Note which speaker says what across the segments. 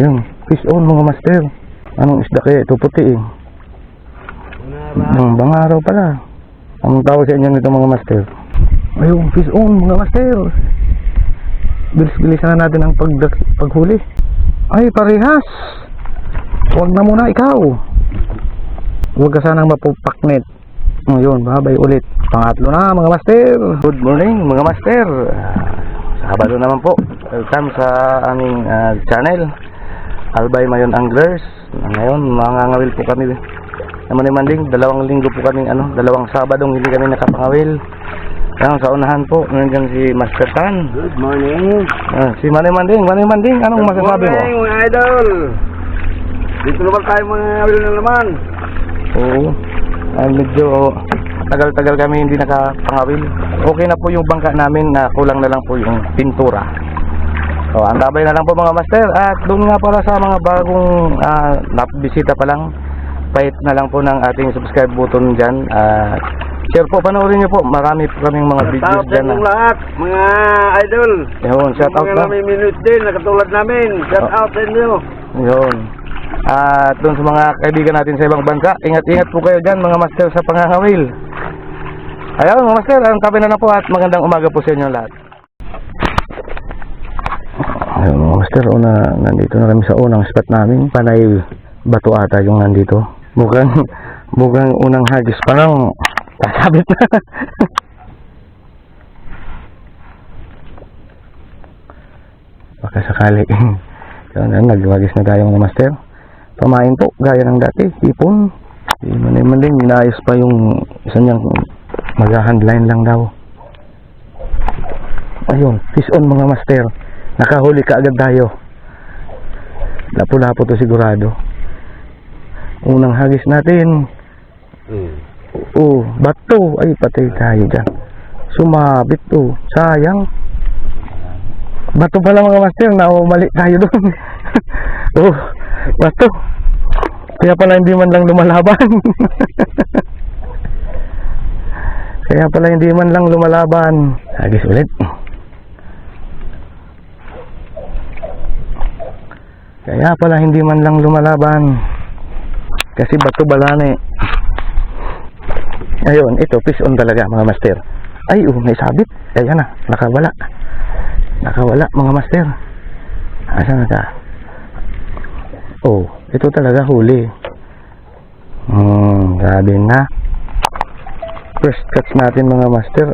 Speaker 1: Ayun, fish on mga master. Anong isda kaya ito puti eh? Ang bangaraw pala. Anong tawag sa inyo nito mga master? Ayun, fish on mga master. Bilis-bilisan na natin ang pag paghuli. Ay, parehas. Huwag na muna ikaw. Huwag ka sanang mapupaknet. Ngayon, babay ulit. Pangatlo na mga master. Good morning mga master. Sabado naman po. Welcome sa aming ah, channel. Albay Mayon Anglers. Ngayon, mga ngawil po kami. Naman ni Manding, dalawang linggo po kami, ano, dalawang Sabadong hindi kami nakapangawil. Ngayon, sa unahan po, nandiyan si Master Tan.
Speaker 2: Good morning.
Speaker 1: Ah, si Manny Manding, Manny Manding, anong masasabi mo?
Speaker 2: Good morning, mga idol. Dito naman tayo mga awil na naman.
Speaker 1: Oo. Ay, medyo tagal-tagal kami hindi nakapangawil. Okay na po yung bangka namin na kulang na lang po yung pintura. So, ang tabay na lang po mga master. At doon nga para sa mga bagong ah, napbisita pa lang, pahit na lang po ng ating subscribe button dyan. At share po, panoorin nyo po. Marami po kaming mga videos dyan. Na,
Speaker 2: lahat, mga idol.
Speaker 1: yun, shout out
Speaker 2: mga
Speaker 1: na.
Speaker 2: nami-minute din, na katulad namin. Shout
Speaker 1: Oh.
Speaker 2: out sa inyo.
Speaker 1: Yun. At doon sa mga kaibigan natin sa ibang bansa, ingat-ingat po kayo dyan mga master sa pangangawil. Ayun mga master, ang tabi na lang po at magandang umaga po sa inyo lahat. Ayun master, una, nandito na kami sa unang spot namin. Panay bato ata yung nandito. Mukhang, mukhang unang hagis pa lang. Kasabit na. Baka sakali. Yun, nagwagis na tayo mga master. Pamain po, gaya ng dati, hipon. Di man naman din, inaayos pa yung isa niyang mag-handline lang daw. Ayun, fish on mga master. Nakahuli ka agad tayo. Lapo-lapo to sigurado. Unang hagis natin. Oh, bato. Ay, patay tayo dyan. Sumabit to. Sayang. Bato pala mga master. Naumali tayo doon. oh, bato. Kaya pala hindi man lang lumalaban. Kaya pala hindi man lang lumalaban. Hagis ulit. Kaya pala hindi man lang lumalaban. Kasi bato balane. Ayun, ito, fish on talaga mga master. Ay, oh, may sabit. Ayan na, nakawala. Nakawala mga master. Asan na ka? Oh, ito talaga huli. Hmm, grabe na. First catch natin mga master.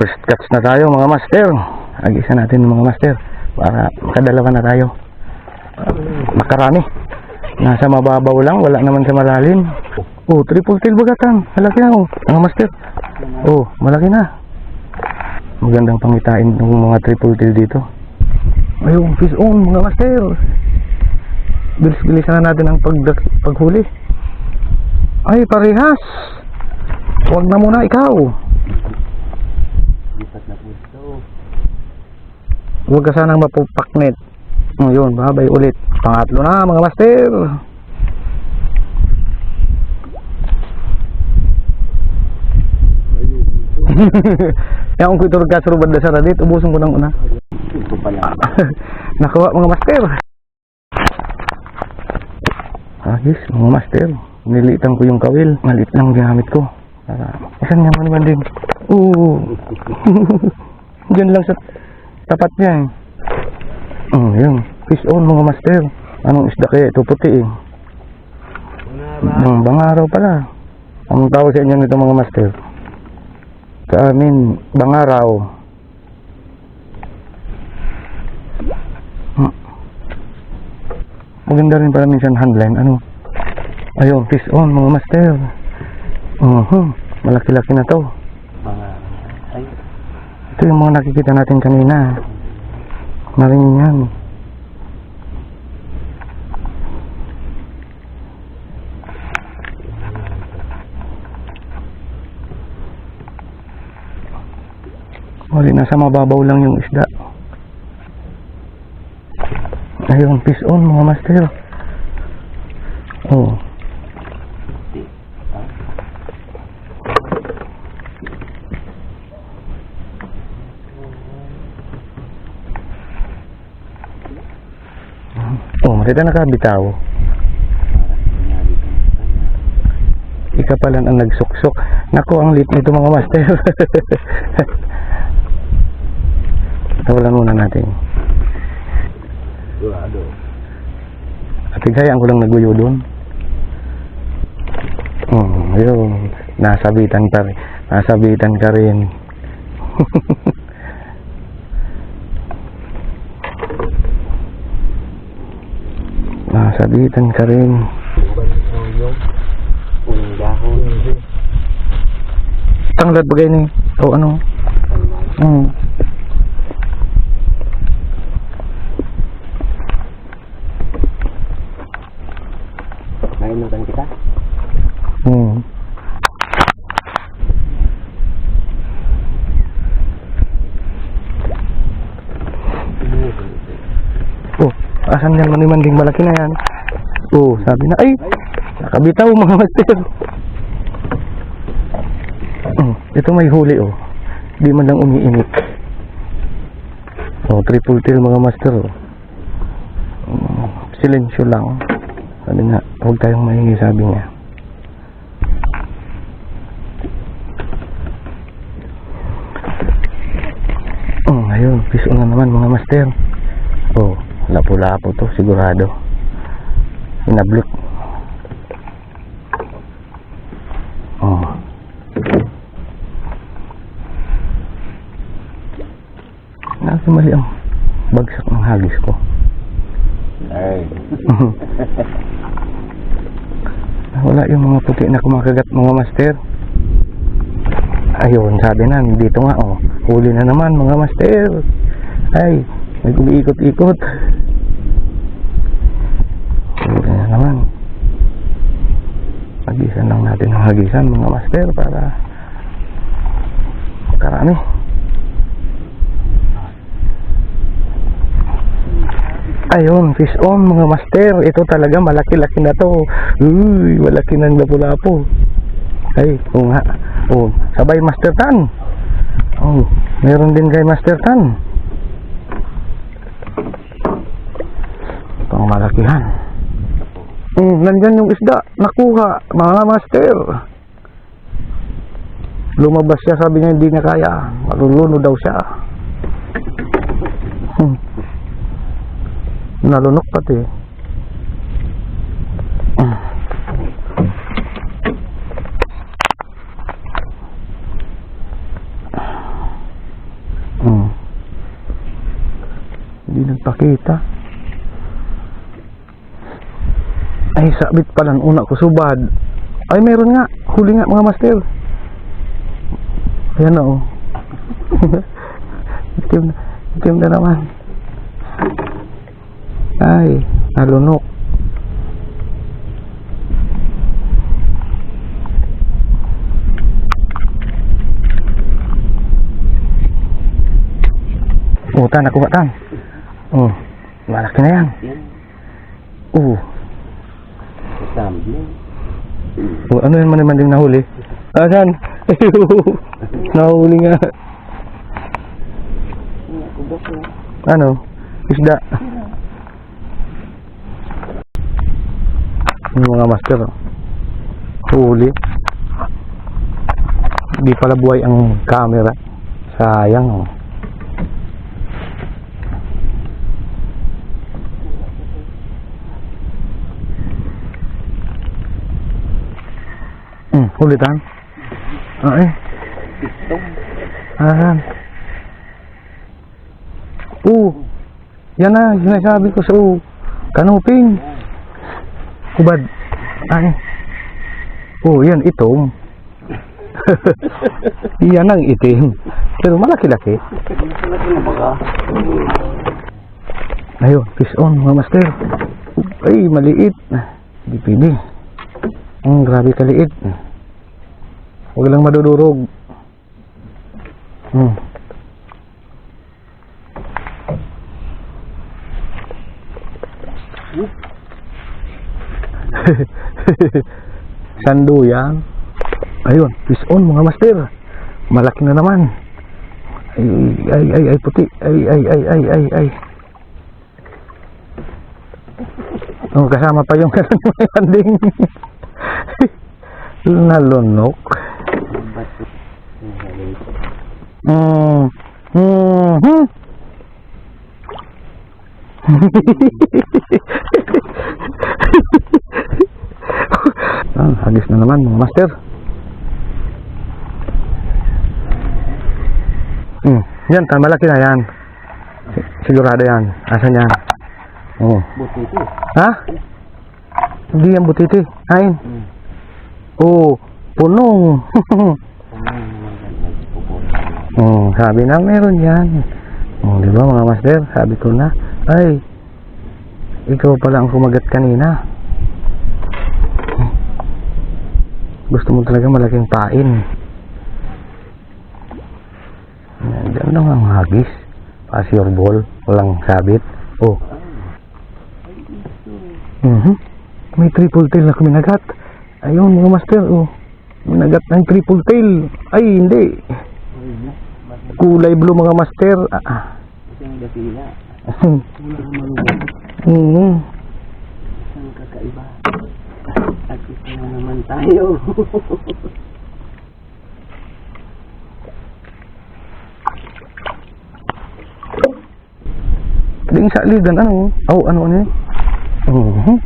Speaker 1: First catch na tayo mga master. Agisan natin mga master para makadalawa na tayo. Makarami. Nasa mababaw lang, wala naman sa malalim. Oh, triple tail bagatan. Malaki na oh. Mga master. Oh, malaki na. Magandang pangitain ng mga triple tail dito. Ayun, fish on mga master. Bilis-bilisan na natin ang pag paghuli. Ay, parehas. Huwag na muna ikaw. Huwag ka sanang mapupaknet. Ngayon, babay ulit. Pangatlo na mga master. Yang ko iturog ka sa rubad na sa radit, ubusin ko ng una.
Speaker 2: Ito pala.
Speaker 1: Nakuha mga master. Ayos, mga master. Nilitan ko yung kawil. Malit lang ginamit ko. Para, isan nga man din. Oo. Diyan lang sa tapat niya eh. Oh, yun. Fish on mga master. Anong isda kaya ito puti eh. Ang bangaraw pala. Anong tawag sa inyo nito mga master? Sa amin, bangaraw. Hmm. Maganda rin pala minsan handline. Ano? Ayun, fish on mga master. Uh Malaki-laki na to. Ito yung mga nakikita natin kanina. Marin yan. Wali nasa mababaw lang yung isda. Ayun, fish on mga master. Oh. Makita nakabitaw. Ika pala ang nagsuksok. Nako, ang lit nito mga master. Tawalan muna natin.
Speaker 2: Sigurado.
Speaker 1: At igayaan ko lang naguyo doon. Oh, yun. Nasabitan ka rin. Nasabitan ka rin. Nasabitan ka rin. Tanglad bagay ni. O ano? Hmm.
Speaker 2: Nainutan kita?
Speaker 1: Hmm. Asan yan manimanding malaki na yan? Oh, sabi na, ay, nakabitaw mga master. Oh, ito may huli oh. Di man lang umiinit. Oh, triple tail mga master oh. Mm, silensyo lang. Sabi nga, huwag tayong mahingi sabi niya. Oh, ayun, piso na naman mga master. Oh, lapo-lapo to, sigurado. Inablot. Oh. Nasa mali ang bagsak ng hagis ko.
Speaker 2: Ay.
Speaker 1: Wala yung mga puti na kumakagat mga master. Ayun, sabi na, dito nga oh. Huli na naman mga master. Ay, may kumiikot-ikot. Huli na naman. Hagisan lang natin ang hagisan mga master para karami. Ayun, fish on mga master. Ito talaga malaki-laki na to. Uy, malaki ng lapu-lapo. Ay, oo nga. Oh, sabay master tan. Oh, meron din kay master tan. Pang malakihan. Hmm, nandyan yung isda. Nakuha, mga master. Lumabas siya, sabi niya hindi niya kaya. Maluluno daw siya. Hmm. Nalunok pati. Hmm. Hmm. Hindi nagpakita. Ay, sabit pala una ko subad. Ay, meron nga. Huli nga mga master. Ayan na oh. itim, itim na naman. Ay, nalunok. Oh, tan, nakuha tan. Oh, malaki na yan. Oh. Oh ano yan man naman din nahuli? Asan? nahuli nga.
Speaker 2: Na.
Speaker 1: Ano? Isda. Yung mga master. oh. Huli. Hindi pala buhay ang camera. Sayang. Oh. Hmm, hulitan. Ah, eh. Asan? Oo. Yan na, sinasabi ko sa oo. Kanuping. Hubad. Ay. Oo, yan, itong. yan ang itim. Pero malaki-laki. Ayun, fish on mga master. Ay, maliit. Di pwede. Ang grabe kaliit. Huwag lang madudurog. Hmm. Sanduyan. Ayun, fish on mga master. Malaki na naman. Ay, ay, ay, ay, puti. Ay, ay, ay, ay, ay, ay. Oh, kasama pa yung landing. Nalunok. Mm. Mm. Hmm. ah, hagis na naman mga master. Hmm, yan, malaki na yan. Si- Sigurado yan. Asan yan? Oo.
Speaker 2: Butiti.
Speaker 1: Ha? Hindi yan butiti. Hain.
Speaker 2: Hmm.
Speaker 1: Oo. Punong. oh, sabi na meron yan. Oh, di ba mga master? Sabi ko na. Ay, ikaw pala ang kumagat kanina. Gusto mo talaga malaking pain. Yan, Diyan lang ang hagis. Pass your ball. Walang sabit. Oh. Mhm. May triple tail na kuminagat. Ayun mga master. Oh. Minagat ng triple tail. Ay, hindi. Kulay blue mga master. Ah.
Speaker 2: Isang dasila.
Speaker 1: Mhm.
Speaker 2: Isang kakaiba. At isa na naman tayo.
Speaker 1: Ding sa ligan, ano? Oh, ano ano? Mhm.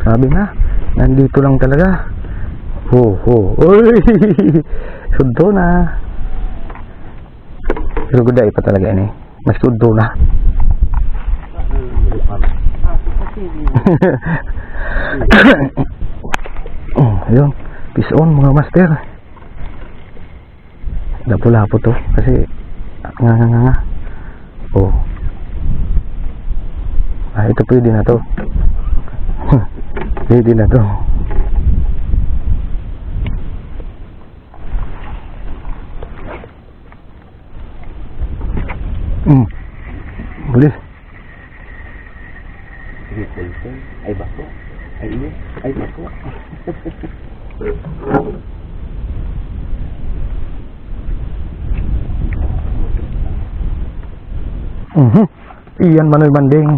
Speaker 1: Sabi na, nandito lang talaga. Ho, ho. Uy! Suddo na. Pero guday pa talaga ini. Mas suddo na. oh, ayun. Peace on mga master. Lapo-lapo to. Kasi, nga nga nga nga. Oh. Ah, ito pwede na to. Pwede na to. Hmm. Boleh.
Speaker 2: Ay bako. Ay iyo. Ay bako.
Speaker 1: Mhm. Iyan Manoy Banding.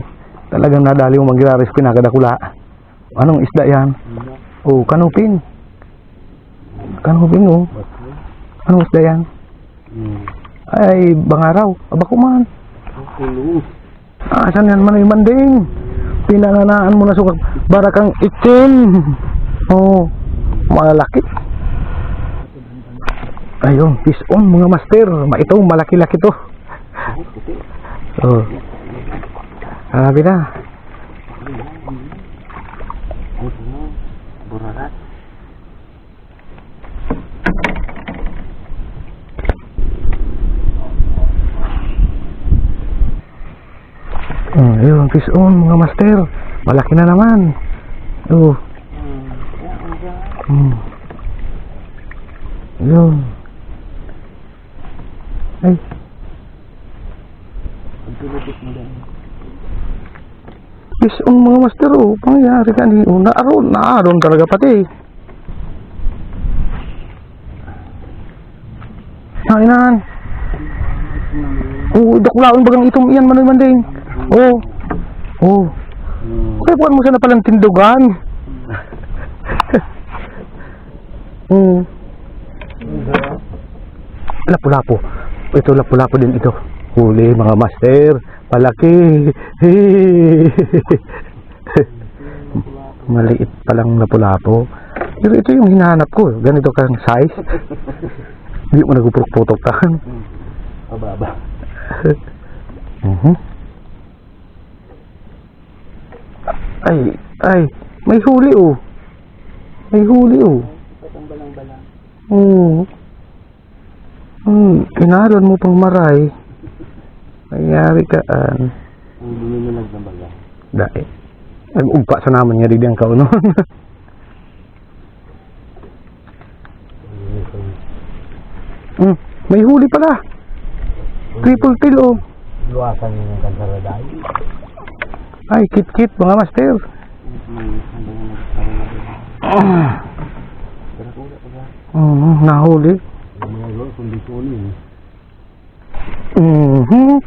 Speaker 1: Talagang nadali yung magilaris pinakadakula. Anong isda yan? Oh, kanupin. Kanupin oh. Anong isda yan? Ay, bangaraw. Aba kuman.
Speaker 2: Kulo.
Speaker 1: Ah, saan yan Manoy Banding? Pinanganaan mo na sukag barakang itim. Oh, malaki. Ayun, fish on mga master. Ma ito, malaki-laki to. Oh. Sabi na.
Speaker 2: Ay ano. Burarat.
Speaker 1: Oh, ayun, fish on mga master. Malaki na naman. Oh. Hmm. Yun. Ay,
Speaker 2: Pagtulupit mo lang.
Speaker 1: Fish on mga master. Oh, pangyayari ka ni. Oh, naaron, naaron talaga pati. Kainan. Oh, daklaon bagang itom iyan manoy manding. Oh. Oh. Kaya buwan mo sana palang tindugan. hmm. Lapu-lapu. Ito lapu-lapu din ito. Huli mga master. Palaki. Maliit palang lapu-lapu. Pero ito yung hinahanap ko. Ganito kang size. Hindi mo nagpuputok ka.
Speaker 2: Pababa.
Speaker 1: Mhm. Ay, ay, may huli oh. May huli oh.
Speaker 2: Patang balang-balang.
Speaker 1: Oo. Hmm, inaron mo pang maray. Nangyari ka an.
Speaker 2: Ang bininulag ng baga.
Speaker 1: Dai. Nag-ugpa sa naman nga rin ang kaunon. hmm, may huli pala. Triple tail oh.
Speaker 2: Luwasan niyo ng kansaraday.
Speaker 1: Ay, kit-kit mga master. Ah,
Speaker 2: ba?
Speaker 1: mhm, nahuli.
Speaker 2: Ang mga kondisyonin.
Speaker 1: Mhm.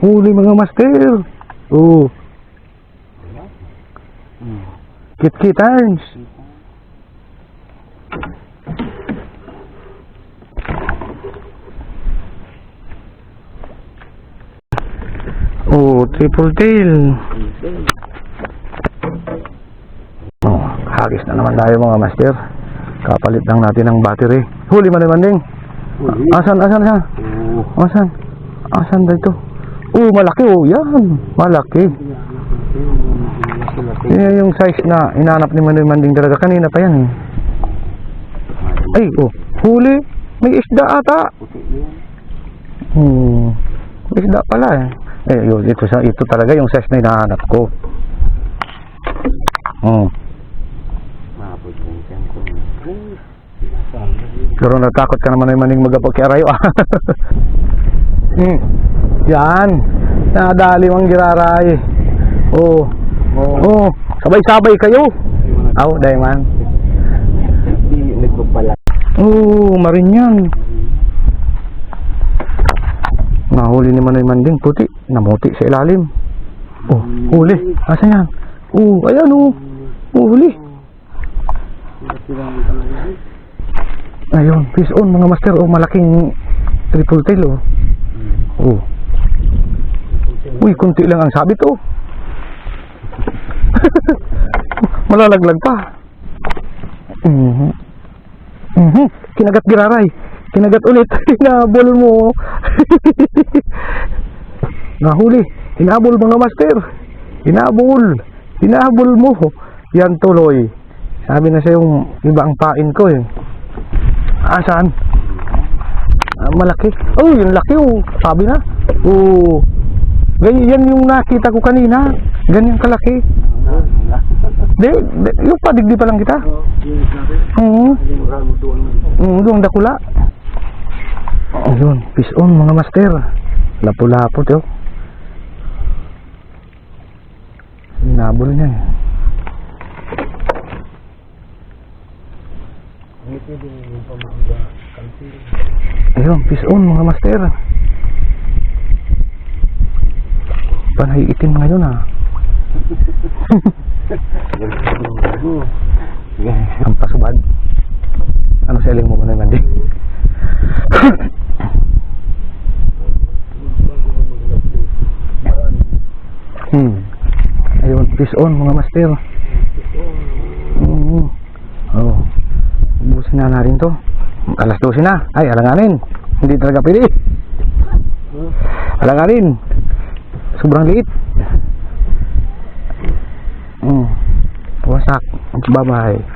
Speaker 1: Huli mga master. Oh. Kit-kit turns. Oh, triple tail. Oh, hagis na naman tayo mga master. Kapalit lang natin ng battery. Huli man naman ding. Asan, asan, asan? Asan? Asan ba ito? Oh, malaki oh. Yan. Malaki. Yan yung size na inanap ni Manoy Manding talaga. Kanina pa yan eh. Ay, oh. Huli. May isda ata. Hmm. May isda pala eh. Eh, yun. Ito, ito talaga yung size na hinahanap ko. Hmm. Pero natakot ka naman ay maning magapagkarayo. hmm. Yan. Nadali mang giraray. Oh.
Speaker 2: Oo.
Speaker 1: Oh. Sabay-sabay kayo. Aw, oh, man.
Speaker 2: Hindi nagpapala.
Speaker 1: Oh, marin yan. Nahuli ni Manoy Manding puti. Namuti sa ilalim. Oh, huli. Asan yan? Oh, ayan oh. Oh, huli.
Speaker 2: Talaga.
Speaker 1: Ayun, fish on mga master. Oh, malaking triple tail oh. Oh. Uy, kunti lang ang sabit oh. Malalaglag pa. Mhm. Mhm. Kinagat giraray. Kinagat ulit. Hinabol mo. Nahuli. Hinabol mga master. Hinabol. Hinabol mo. Yan tuloy. Sabi na sa yung iba ang pain ko eh. Asan? Ah, malaki. Oh, yung laki oh. Sabi na. Oh. Ganyan yan yung nakita ko kanina. Ganyan kalaki. Di, di yung padigdi pa lang kita. Oo. Oo, doon dakula. Ayun, fish on mga master. Lapo-lapo to. Nabol niya eh. Ayun, on mga master. Panay itim ngayon ah. Ang pasubad. Ano selling mo muna Mandy? hmm. Ayun, fish on mga master. Oo. Oh. Ubusin na natin to. Alas 12 na. Ay, alanganin. Hindi talaga pwede. Alanganin. Sobrang liit. Hmm. Wasak. Bye-bye.